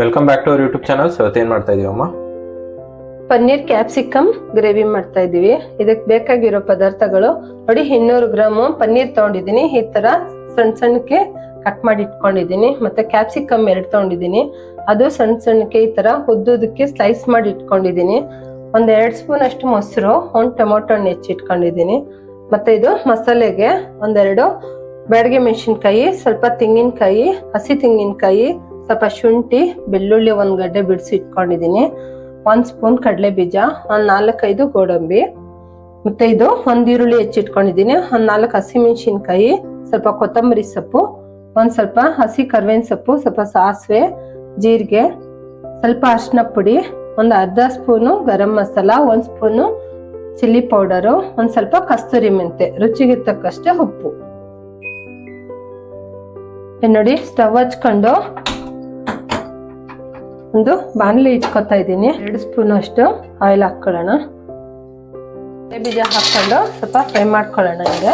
Welcome back to our YouTube channel ಇವತ್ತೇನು ಮಾಡ್ತಾ ಇದೀವಮ್ಮ paneer capsicum gravy ಮಾಡ್ತಾ ಇದೀವಿ. ಇದಕ್ಕೆ ಬೇಕಾಗಿರೋ ಪದಾರ್ಥಗಳು ನೋಡಿ, ಇನ್ನೂರು ಗ್ರಾಮ್ ಪನ್ನೀರ್ ತಗೊಂಡಿದ್ದೀನಿ. ಈ ತರ ಸಣ್ಣ ಸಣ್ಣಕ್ಕೆ ಕಟ್ ಮಾಡಿ ಇಟ್ಕೊಂಡಿದ್ದೀನಿ. ಮತ್ತೆ ಕ್ಯಾಪ್ಸಿಕಮ್ ಎರಡು ತಗೊಂಡಿದ್ದೀನಿ. ಅದು ಸಣ್ಣ ಸಣ್ಣಕ್ಕೆ ಈ ತರ ಉದ್ದುದಕ್ಕೆ ಸ್ಲೈಸ್ ಮಾಡಿ ಇಟ್ಕೊಂಡಿದ್ದೀನಿ. ಒಂದ್ ಎರಡ್ ಸ್ಪೂನ್ ಅಷ್ಟು ಮೊಸರು, ಒಂದ್ ಟೊಮೊಟೊ ಹಣ್ಣು ಹೆಚ್ಚಿಟ್ಕೊಂಡಿದ್ದೀನಿ ಮತ್ತೆ ಇದು ಮಸಾಲೆಗೆ ಒಂದೆರಡು ಬ್ಯಾಡಗೆ ಮೆಣಸಿನ್ಕಾಯಿ, ಸ್ವಲ್ಪ ತೆಂಗಿನಕಾಯಿ, ಹಸಿ ತೆಂಗಿನಕಾಯಿ ಸ್ವಲ್ಪ ಶುಂಠಿ, ಬೆಳ್ಳುಳ್ಳಿ ಒಂದು ಗಡ್ಡೆ ಬಿಡಿಸಿ ಇಟ್ಕೊಂಡಿದ್ದೀನಿ. ಒಂದ್ ಸ್ಪೂನ್ ಕಡಲೆ ಬೀಜ, ಒಂದು ನಾಲ್ಕೈದು ಗೋಡಂಬಿ. ಮತ್ತೆ ಇದು ಒಂದು ಈರುಳ್ಳಿ ಹೆಚ್ಚಿಟ್ಕೊಂಡಿದ್ದೀನಿ ಒಂದು ನಾಲ್ಕು ಹಸಿಮೆಣಸಿನ್ಕಾಯಿ, ಸ್ವಲ್ಪ ಕೊತ್ತಂಬರಿ ಸೊಪ್ಪು, ಒಂದು ಸ್ವಲ್ಪ ಹಸಿ ಕರ್ಬೇವಿನ ಸೊಪ್ಪು, ಸ್ವಲ್ಪ ಸಾಸಿವೆ, ಜೀರಿಗೆ, ಸ್ವಲ್ಪ ಅರಿಶಿನ ಪುಡಿ, ಒಂದು ಅರ್ಧ ಸ್ಪೂನು ಗರಂ ಮಸಾಲ, ಒಂದು ಸ್ಪೂನು ಚಿಲ್ಲಿ ಪೌಡರು, ಒಂದು ಸ್ವಲ್ಪ ಕಸ್ತೂರಿ ಮೆಂತೆ, ರುಚಿಗೆ ತಕ್ಕಷ್ಟೇ ಉಪ್ಪು. ನೋಡಿ, ಸ್ಟವ್ ಹಚ್ಕೊಂಡು ಒಂದು ಬಾಣಲಿ ಇಟ್ಕೊತಾ ಇದ್ದೀನಿ. ಎರಡು ಸ್ಪೂನ್ ಅಷ್ಟು ಆಯಿಲ್ ಹಾಕೊಳ್ಳೋಣ ಕಡಲೆ ಬೀಜ ಹಾಕೊಂಡು ಸ್ವಲ್ಪ ಫ್ರೈ ಮಾಡ್ಕೊಳ್ಳೋಣ ಈಗ.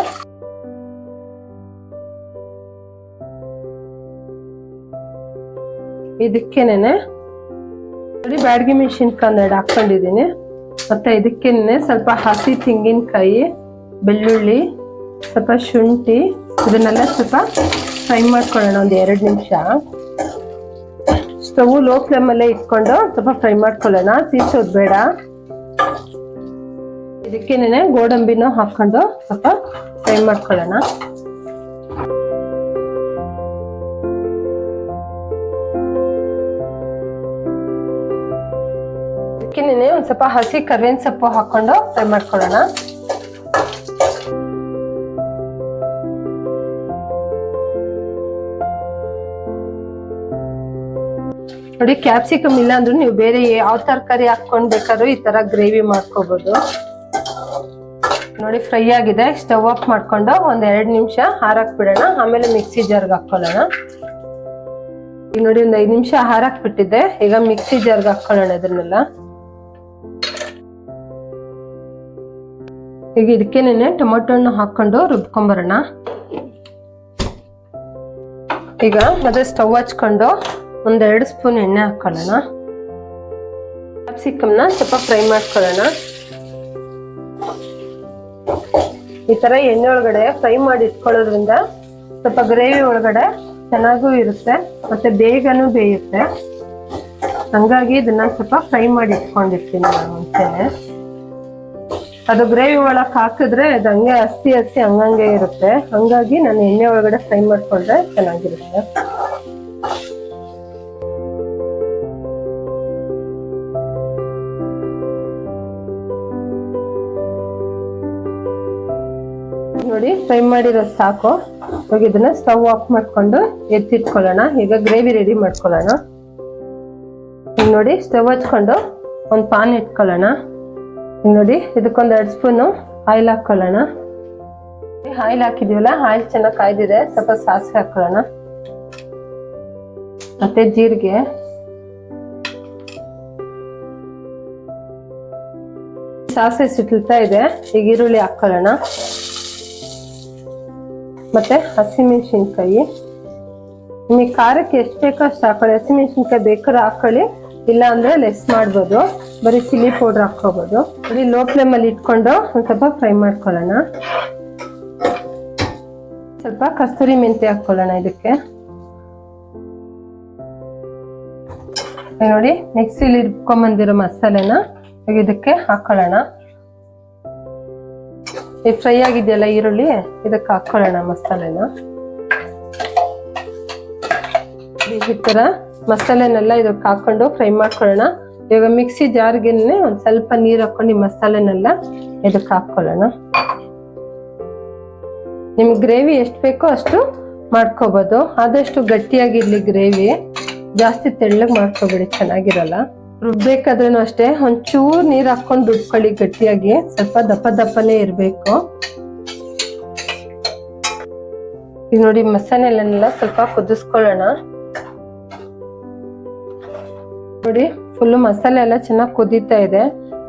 ಇದಕ್ಕೇನೆ ಬ್ಯಾಡಗಿ ಮೆಣಸಿನ್ಕಾಯಿ ಎರಡು ಹಾಕೊಂಡಿದ್ದೀನಿ ಮತ್ತೆ ಇದಕ್ಕೇನೆ ಸ್ವಲ್ಪ ಹಸಿ ತೆಂಗಿನಕಾಯಿ, ಬೆಳ್ಳುಳ್ಳಿ, ಸ್ವಲ್ಪ ಶುಂಠಿ, ಇದನ್ನೆಲ್ಲ ಸ್ವಲ್ಪ ಫ್ರೈ ಮಾಡ್ಕೊಳ್ಳೋಣ ಒಂದು ಎರಡು ನಿಮಿಷ. ಸ್ಟವ್ ಲೋ ಫ್ಲೇಮ್ ಅಲ್ಲೇ ಇಟ್ಕೊಂಡು ಸ್ವಲ್ಪ ಫ್ರೈ ಮಾಡ್ಕೊಳ್ಳೋಣ. ಸೀಸೋದ್ ಬೇಡ. ಇದಕ್ಕೇನೆ ಗೋಡಂಬಿನೂ ಹಾಕೊಂಡು ಸ್ವಲ್ಪ ಫ್ರೈ ಮಾಡ್ಕೊಳ್ಳೋಣ. ಇದಕ್ಕೇನೆ ಒಂದು ಸ್ವಲ್ಪ ಹಸಿ ಕರ್ಬೇವಿನ ಸೊಪ್ಪು ಹಾಕೊಂಡು ಫ್ರೈ ಮಾಡ್ಕೊಳ್ಳೋಣ. ನೋಡಿ ಕ್ಯಾಪ್ಸಿಕಮ್ ಇಲ್ಲ ಅಂದ್ರೆ ನೀವು ಬೇರೆ ಯಾವ ತರಕಾರಿ ಹಾಕೊಂಡ್ ಬೇಕಾದ್ರೂ ಈ ತರ ಗ್ರೇವಿ ಮಾಡ್ಕೋಬಹುದು ನೋಡಿ ಫ್ರೈ ಆಗಿದೆ. ಸ್ಟವ್ ಆಫ್ ಮಾಡ್ಕೊಂಡು ಒಂದ್ ಎರಡ್ ನಿಮಿಷ ಹಾರಾಕ್ ಬಿಡೋಣ ಆಮೇಲೆ ಮಿಕ್ಸಿ ಜಾರ್ಗೆ ಹಾಕೊಳ್ಳೋಣ. ಈಗ ನೋಡಿ, ಒಂದ್ ಐದ್ ನಿಮಿಷ ಹಾರಾಕ್ ಬಿಟ್ಟಿದ್ದೆ ಈಗ ಮಿಕ್ಸಿ ಜಾರ್ಗೆ ಹಾಕೊಳ್ಳೋಣ ಇದನ್ನೆಲ್ಲ ಈಗ ಇದಕ್ಕೇನೆ ಟೊಮೊಟೊ ಹಣ್ಣು ಹಾಕೊಂಡು ರುಬ್ಕೊಂಬರೋಣ. ಈಗ ಮತ್ತೆ ಸ್ಟವ್ ಹಚ್ಕೊಂಡು ಒಂದೆರಡು ಸ್ಪೂನ್ ಎಣ್ಣೆ ಹಾಕೊಳ್ಳೋಣ. ಕ್ಯಾಪ್ಸಿಕಮ್ನ ಸ್ವಲ್ಪ ಫ್ರೈ ಮಾಡ್ಕೊಳ್ಳೋಣ. ಈ ತರ ಎಣ್ಣೆ ಒಳಗಡೆ ಫ್ರೈ ಮಾಡಿ ಇಟ್ಕೊಳ್ಳೋದ್ರಿಂದ ಸ್ವಲ್ಪ ಗ್ರೇವಿ ಒಳಗಡೆ ಚೆನ್ನಾಗೂ ಇರುತ್ತೆ, ಮತ್ತೆ ಬೇಗನೂ ಬೇಯುತ್ತೆ. ಹಂಗಾಗಿ ಇದನ್ನ ಸ್ವಲ್ಪ ಫ್ರೈ ಮಾಡಿ ಇಟ್ಕೊಂಡಿರ್ತೀನಿ ನಾನು ಮುಂಚೆನೆ ಅದು ಗ್ರೇವಿ ಒಳಗೆ ಹಾಕಿದ್ರೆ ಅದು ಹಂಗೆ ಹಸಿ ಹಸಿ ಹಂಗಂಗೆ ಇರುತ್ತೆ. ಹಂಗಾಗಿ ನಾನು ಎಣ್ಣೆ ಒಳಗಡೆ ಫ್ರೈ ಮಾಡ್ಕೊಂಡ್ರೆ ಚೆನ್ನಾಗಿರುತ್ತೆ. ನೋಡಿ, ಫ್ರೈ ಮಾಡಿರೋದು ಸಾಕು. ಹೋಗಿ ಇದನ್ನ ಸ್ಟವ್ ಆಫ್ ಮಾಡ್ಕೊಂಡು ಎತ್ತಿಟ್ಕೊಳ್ಳೋಣ. ಈಗ ಗ್ರೇವಿ ರೆಡಿ ಮಾಡ್ಕೊಳ್ಳೋಣ. ನೋಡಿ, ಸ್ಟವ್ ಹಚ್ಕೊಂಡು ಒಂದು ಪಾನ್ ಇಟ್ಕೊಳ್ಳೋಣ. ನೋಡಿ, ಇದಕ್ಕೊಂದು ಎರಡು ಸ್ಪೂನು ಆಯಿಲ್ ಹಾಕ್ಕೊಳ್ಳೋಣ ಆಯಿಲ್ ಹಾಕಿದೀವಲ್ಲ, ಆಯಿಲ್ ಚೆನ್ನಾಗಿ ಕಾಯ್ದಿದೆ. ಸ್ವಲ್ಪ ಸಾಸಿವೆ ಹಾಕೊಳ್ಳೋಣ. ಮತ್ತೆ ಜೀರಿಗೆ. ಸಾಸಿವೆ ಸಿಟ್ಲ್ತಾ ಇದೆ. ಈಗ ಈರುಳ್ಳಿ ಹಾಕೊಳ್ಳೋಣ. ಮತ್ತೆ ಹಸಿಮೆಣಸಿನ್ಕಾಯಿ ನಿಮಗೆ ಖಾರಕ್ಕೆ ಎಷ್ಟು ಬೇಕೋ ಅಷ್ಟು ಹಾಕೊಳ್ಳಿ. ಹಸಿಮೆಣಸಿನ್ಕಾಯಿ ಬೇಕಾದ್ರೆ ಹಾಕೊಳ್ಳಿ. ಇಲ್ಲ ಅಂದ್ರೆ ಲೆಸ್ ಮಾಡ್ಬೋದು. ಬರೀ ಚಿಲ್ಲಿ ಪೌಡರ್ ಹಾಕೋಬಹುದು ಬರೀ ಲೋ ಫ್ಲೇಮ್ ಅಲ್ಲಿ ಇಟ್ಕೊಂಡು ಒಂದ್ ಸ್ವಲ್ಪ ಫ್ರೈ ಮಾಡ್ಕೊಳ್ಳೋಣ. ಸ್ವಲ್ಪ ಕಸ್ತೂರಿ ಮೆಂತೆ ಹಾಕೊಳ್ಳೋಣ ಇದಕ್ಕೆ. ನೋಡಿ ನೋಡಿ ಇಲ್ಲಿ ಇಟ್ಕೊಂಬಂದಿರೋ ಮಸಾಲೆನ ಇದಕ್ಕೆ ಹಾಕೊಳ್ಳೋಣ. ಈ ಫ್ರೈ ಆಗಿದೆಯಲ್ಲ ಈರುಳ್ಳಿ? ಇದಕ್ಕೆ ಹಾಕ್ಕೊಳ್ಳೋಣ ಮಸಾಲೆನ. ಈ ತರ ಮಸಾಲೆನೆಲ್ಲ ಇದಕ್ಕೆ ಹಾಕೊಂಡು ಫ್ರೈ ಮಾಡ್ಕೊಳ್ಳೋಣ. ಇವಾಗ ಮಿಕ್ಸಿ ಜಾರ್ಗೆನೆ ಒಂದು ಸ್ವಲ್ಪ ನೀರು ಹಾಕೊಂಡು ಈ ಮಸಾಲೆನೆಲ್ಲ ಇದಕ್ಕೆ ಹಾಕ್ಕೊಳ್ಳೋಣ ನಿಮ್ಗೆ ಗ್ರೇವಿ ಎಷ್ಟು ಬೇಕೋ ಅಷ್ಟು ಮಾಡ್ಕೋಬಹುದು ಆದಷ್ಟು ಗಟ್ಟಿಯಾಗಿರ್ಲಿ ಗ್ರೇವಿ. ಜಾಸ್ತಿ ತೆಳ್ಳಗೆ ಮಾಡ್ಕೋಬೇಡಿ, ಚೆನ್ನಾಗಿರಲ್ಲ. ರುಬ್ಬೇಕಾದ್ರೂ ಅಷ್ಟೇ. ಒಂಚೂರು ನೀರು ಹಾಕೊಂಡು ರುಬ್ಕೊಳ್ಳಿ ಗಟ್ಟಿಯಾಗಿ. ಸ್ವಲ್ಪ ದಪ್ಪ ದಪ್ಪನೇ ಇರಬೇಕು. ಈಗ ನೋಡಿ ಮಸಾಲೆಲ್ಲ ಸ್ವಲ್ಪ ಕುದಿಸ್ಕೊಳ್ಳೋಣ. ನೋಡಿ ಫುಲ್ಲು ಮಸಾಲೆ ಎಲ್ಲ ಚೆನ್ನಾಗಿ ಕುದೀತಾ ಇದೆ.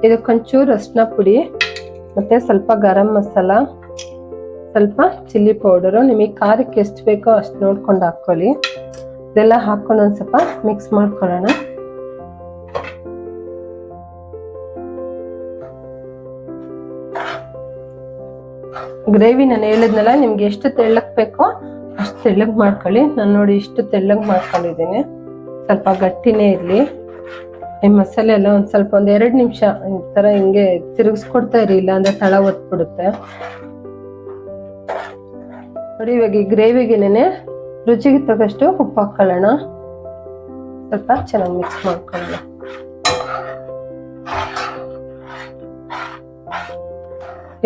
ಇದಕ್ಕೊಂಚೂರು ಅರ್ಶಿನ ಪುಡಿ, ಮತ್ತೆ ಸ್ವಲ್ಪ ಗರಂ ಮಸಾಲ, ಸ್ವಲ್ಪ ಚಿಲ್ಲಿ ಪೌಡರು. ನಿಮಗೆ ಖಾರಕ್ಕೆ ಎಷ್ಟು ಬೇಕೋ ಅಷ್ಟು ನೋಡ್ಕೊಂಡು ಹಾಕ್ಕೊಳ್ಳಿ. ಇದೆಲ್ಲ ಹಾಕೊಂಡು ಒಂದು ಸ್ವಲ್ಪ ಮಿಕ್ಸ್ ಮಾಡ್ಕೊಳ್ಳೋಣ. ಗ್ರೇವಿ ನಾನು ಹೇಳಿದ್ನಲ್ಲ, ನಿಮ್ಗೆ ಎಷ್ಟು ತೆಳ್ಳಕ್ ಬೇಕೋ ಅಷ್ಟು ತೆಳ್ಳಗೆ ಮಾಡ್ಕೊಳ್ಳಿ. ನಾನು ನೋಡಿ ಇಷ್ಟು ತೆಳ್ಳಗೆ ಮಾಡ್ಕೊಂಡಿದ್ದೀನಿ. ಸ್ವಲ್ಪ ಗಟ್ಟಿನೇ ಇರಲಿ. ಈ ಮಸಾಲೆ ಎಲ್ಲ ಒಂದು ಸ್ವಲ್ಪ ಒಂದು ಎರಡು ನಿಮಿಷ ಈ ಥರ ಹಿಂಗೆ ತಿರುಗಿಸ್ಕೊಡ್ತಾ ಇರಿ ಇಲ್ಲ ಅಂದ್ರೆ ತಳ ಒತ್ಬಿಡುತ್ತೆ. ನೋಡಿ, ಇವಾಗ ಈ ಗ್ರೇವಿಗೆನೆ ರುಚಿಗೆ ತಗಷ್ಟು ಉಪ್ಪು ಹಾಕ್ಕೊಳ್ಳೋಣ ಸ್ವಲ್ಪ ಚೆನ್ನಾಗಿ ಮಿಕ್ಸ್ ಮಾಡ್ಕೊಳ್ಳೋಣ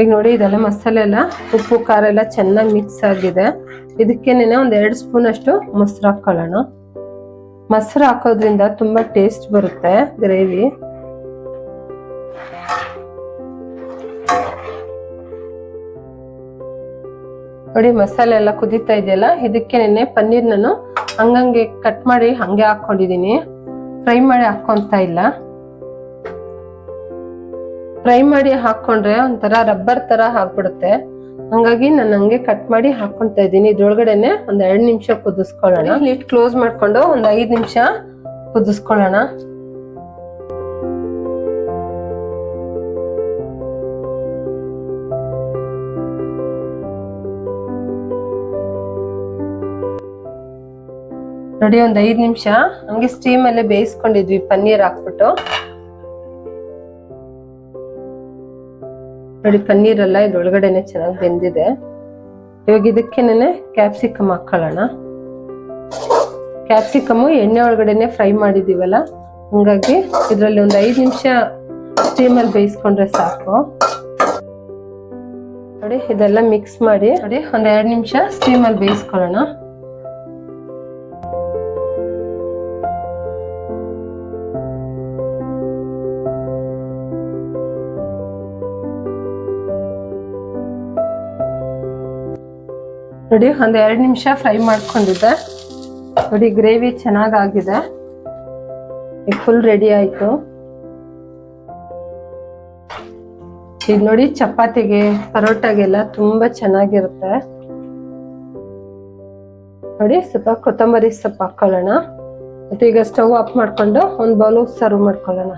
ಈಗ ನೋಡಿ ಇದೆಲ್ಲ ಮಸಾಲೆ ಎಲ್ಲ, ಉಪ್ಪು, ಖಾರ ಎಲ್ಲ ಚೆನ್ನಾಗಿ ಮಿಕ್ಸ್ ಆಗಿದೆ. ಇದಕ್ಕೇನೆ ಒಂದು ಎರಡು ಸ್ಪೂನ್ ಅಷ್ಟು ಮೊಸರು ಹಾಕೊಳ್ಳೋಣ. ಮೊಸರು ಹಾಕೋದ್ರಿಂದ ತುಂಬಾ ಟೇಸ್ಟ್ ಬರುತ್ತೆ ಗ್ರೇವಿ ನೋಡಿ ಮಸಾಲೆ ಎಲ್ಲ ಕುದೀತಾ ಇದೆಯಲ್ಲ, ಇದಕ್ಕೆ ನಿನ್ನೆ ಪನ್ನೀರ್ ನಾನು ಹಂಗಂಗೆ ಕಟ್ ಮಾಡಿ ಹಂಗೆ ಹಾಕೊಂಡಿದೀನಿ ಫ್ರೈ ಮಾಡಿ ಹಾಕೊಂತ ಇಲ್ಲ. ಫ್ರೈ ಮಾಡಿ ಹಾಕೊಂಡ್ರೆ ಒಂಥರ ರಬ್ಬರ್ ತರ ಹಾಕ್ಬಿಡುತ್ತೆ ಹಂಗಾಗಿ ನಾನು ಹಂಗೆ ಕಟ್ ಮಾಡಿ ಹಾಕೊಂತ ಇದ್ದೀನಿ. ಇದ್ರೊಳಗಡೆನೆ ಒಂದ್ ಎರಡ್ ನಿಮಿಷ ಕುದಿಸ್ಕೊಳ್ಳೋಣ. ಲಿಟ್ ಕ್ಲೋಸ್ ಮಾಡ್ಕೊಂಡು ಒಂದ್ ಐದ್ ನಿಮಿಷ ಕುದಿಸ್ಕೊಳ್ಳೋಣ. ನೋಡಿ, ಒಂದ್ ಐದ್ ನಿಮಿಷ ಹಂಗೆ ಸ್ಟೀಮ್ ಅಲ್ಲೇ ಬೇಯಿಸ್ಕೊಂಡಿದ್ವಿ. ಪನ್ನೀರ್ ಹಾಕ್ಬಿಟ್ಟು. ನೋಡಿ ಪನ್ನೀರ್ ಎಲ್ಲ ಇದ್ರೊಳಗಡೆನೆ ಚೆನ್ನಾಗಿ ಬೆಂದಿದೆ. ಇವಾಗ ಇದಕ್ಕೇನೆ ಕ್ಯಾಪ್ಸಿಕಮ್ ಹಾಕೊಳ್ಳೋಣ. ಕ್ಯಾಪ್ಸಿಕಮ್ಮು ಎಣ್ಣೆ ಒಳಗಡೆನೆ ಫ್ರೈ ಮಾಡಿದೀವಲ್ಲ, ಹಂಗಾಗಿ ಇದರಲ್ಲಿ ಒಂದು ಐದು ನಿಮಿಷ ಸ್ಟೀಮಲ್ಲಿ ಬೇಯಿಸ್ಕೊಂಡ್ರೆ ಸಾಕು. ನೋಡಿ, ಇದೆಲ್ಲ ಮಿಕ್ಸ್ ಮಾಡಿ ನೋಡಿ, ಒಂದು ಎರಡು ನಿಮಿಷ ಸ್ಟೀಮಲ್ಲಿ ಬೇಯಿಸ್ಕೊಳ್ಳೋಣ. ನೋಡಿ, ಒಂದು ಎರಡು ನಿಮಿಷ ಫ್ರೈ ಮಾಡ್ಕೊಂಡಿದ್ದೆ. ನೋಡಿ, ಗ್ರೇವಿ ಚೆನ್ನಾಗಾಗಿದೆ. ಈಗ ಫುಲ್ ರೆಡಿ ಆಯಿತು. ಇದು ನೋಡಿ, ಚಪಾತಿಗೆ, ಪರೋಟಾಗೆಲ್ಲ ತುಂಬಾ ಚೆನ್ನಾಗಿರುತ್ತೆ. ನೋಡಿ, ಸ್ವಲ್ಪ ಕೊತ್ತಂಬರಿ ಸೊಪ್ಪು ಹಾಕೊಳ್ಳೋಣ. ಮತ್ತೆ ಈಗ ಸ್ಟವ್ ಆಫ್ ಮಾಡ್ಕೊಂಡು ಒಂದು ಬೌಲ್ ಸರ್ವ್ ಮಾಡ್ಕೊಳ್ಳೋಣ.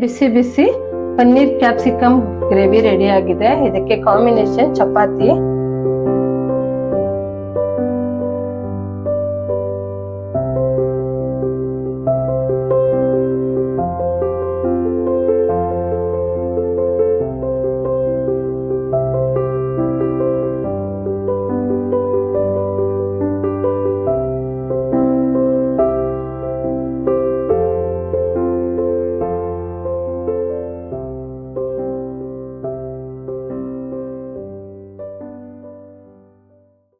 ಬಿಸಿ ಬಿಸಿ ಪನ್ನೀರ್ ಕ್ಯಾಪ್ಸಿಕಮ್ ಗ್ರೇವಿ ರೆಡಿ ಆಗಿದೆ. ಇದಕ್ಕೆ ಕಾಂಬಿನೇಷನ್ ಚಪಾತಿ.